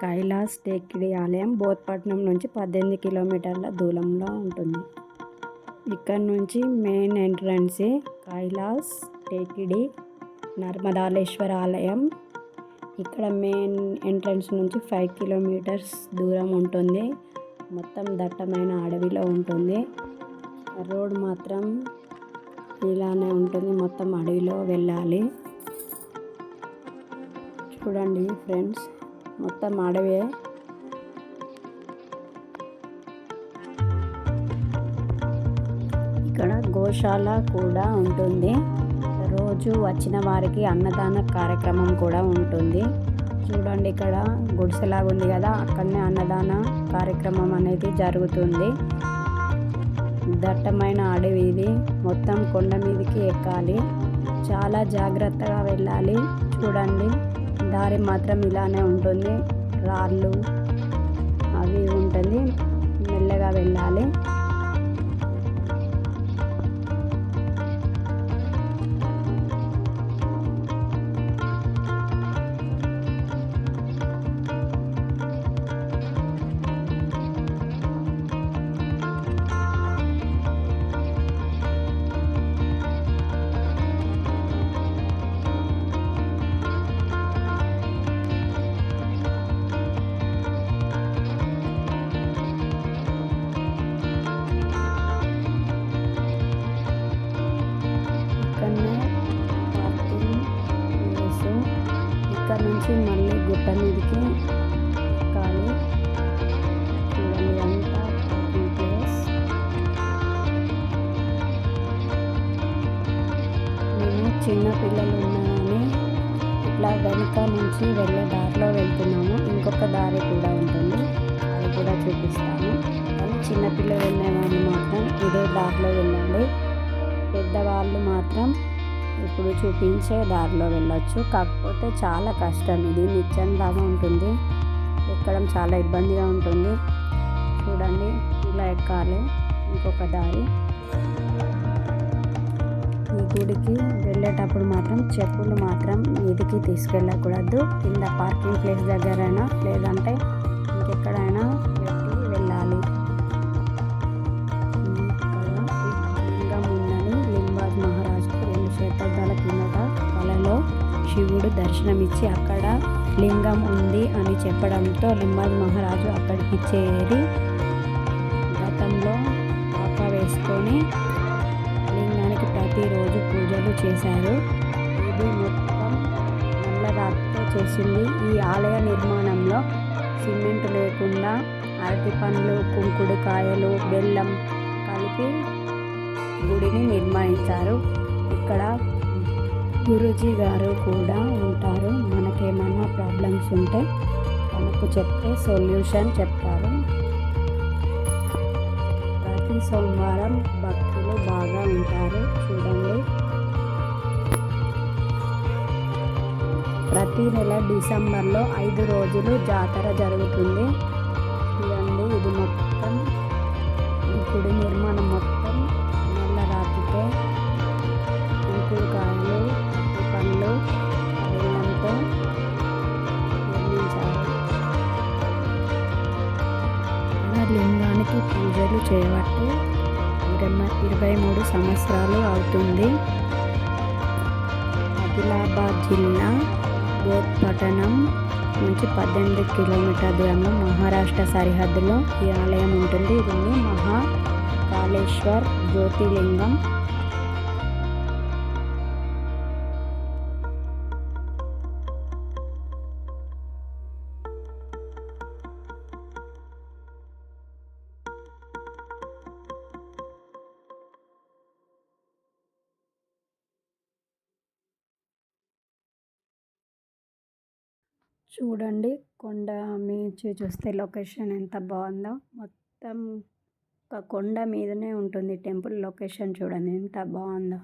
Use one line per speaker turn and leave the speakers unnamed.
కైలాస్ టేకిడి ఆలయం బోధపట్నం నుంచి పద్దెనిమిది కిలోమీటర్ల దూరంలో ఉంటుంది. ఇక్కడ నుంచి మెయిన్ ఎంట్రన్సే కైలాస్ టేకిడి నర్మదాలేశ్వర ఆలయం. ఇక్కడ మెయిన్ ఎంట్రన్స్ నుంచి ఫైవ్ కిలోమీటర్స్ దూరం ఉంటుంది. మొత్తం దట్టమైన అడవిలో ఉంటుంది. రోడ్ మాత్రం ఇలానే ఉంటుంది. మొత్తం అడవిలో వెళ్ళాలి. చూడండి ఫ్రెండ్స్. మొత్తం అడవే ఇక్కడ గోశాల కూడా ఉంటుంది. రోజు వచ్చిన వారికి అన్నదాన కార్యక్రమం కూడా ఉంటుంది. చూడండి ఇక్కడ గుడిసెలాగా ఉంది కదా అక్కడనే అన్నదాన కార్యక్రమం అనేది జరుగుతుంది. దట్టమైన అడవి ఇది. మొత్తం కొండ మీదకి ఎక్కాలి. చాలా జాగ్రత్తగా వెళ్ళాలి. చూడండి. దారి మాత్రం ఇలానే ఉంటుంది. రాళ్ళు అవి ఉంటుంది. మెల్లగా వెళ్ళాలి. అక్కడ నుంచి మళ్ళీ గుట్ట మీదకి ఎక్కాలి. చూడండి అంతా ప్లేస్. మేము చిన్న పిల్లలు ఉన్నామని ఇట్లా వెనుక నుంచి వెళ్ళే దారిలో వెళ్తున్నాము. ఇంకొక దారి కూడా ఉంటుంది. అది కూడా చూపిస్తాను. కానీ చిన్నపిల్లలు వెళ్ళేవాళ్ళు మాత్రం ఇదే దారిలో వెళ్ళండి. పెద్దవాళ్ళు మాత్రం ఇప్పుడు చూపించే దారిలో వెళ్ళొచ్చు. కాకపోతే చాలా కష్టం. ఇది నిత్యంలాగా ఉంటుంది. ఎక్కడం చాలా ఇబ్బందిగా ఉంటుంది. చూడండి ఇలా ఎక్కాలి. ఇంకొక దారి. ఈ గుడికి వెళ్ళేటప్పుడు మాత్రం చెప్పులు మాత్రం మీదికి తీసుకెళ్ళకూడదు. కింద పార్కింగ్ ప్లేస్ దగ్గరైనా లేదంటే ఇంకెక్కడైనా శివుడు దర్శనమిచ్చి అక్కడ లింగం ఉంది అని చెప్పడంతో లింబాజ్ మహారాజు అక్కడికి చేరి గతంలో పాక వేసుకొని లింగానికి ప్రతిరోజు పూజలు చేశారు. ఇది మొత్తం నల్లరాతితో చేసింది. ఈ ఆలయ నిర్మాణంలో సిమెంట్ లేకుండా అరటి పండ్లు కుంకుడుకాయలు బెల్లం కలిపి గుడిని నిర్మించారు. ఇక్కడ గురూజీ గారు కూడా ఉంటారు. మనకేమన్నా ప్రాబ్లమ్స్ ఉంటే తనకు చెప్తే సొల్యూషన్ చెప్తారు. ప్రతి సోమవారం భక్తులు బాగా ఉంటారు. చూడండి. ప్రతి నెల డిసెంబర్లో ఐదు రోజులు జాతర జరుగుతుంది. చూడండి ఇది మొత్తం ఇప్పుడు గుడి నిర్మాణం చేయబట్టి ఇరవై ఇరవై మూడు సంవత్సరాలు అవుతుంది. ఆదిలాబాద్ జిల్లా బోధ్ పట్టణం నుంచి పద్దెనిమిది కిలోమీటర్ దూరంలో మహారాష్ట్ర సరిహద్దులో ఈ ఆలయం ఉంటుంది. దీన్ని మహాకాళేశ్వర్ జ్యోతిలింగం చూడండి. కొండ నుంచి చూస్తే లొకేషన్ ఎంత బాగుందో. మొత్తం ఒక కొండ మీదనే ఉంటుంది టెంపుల్. లొకేషన్ చూడండి ఎంత బాగుందో.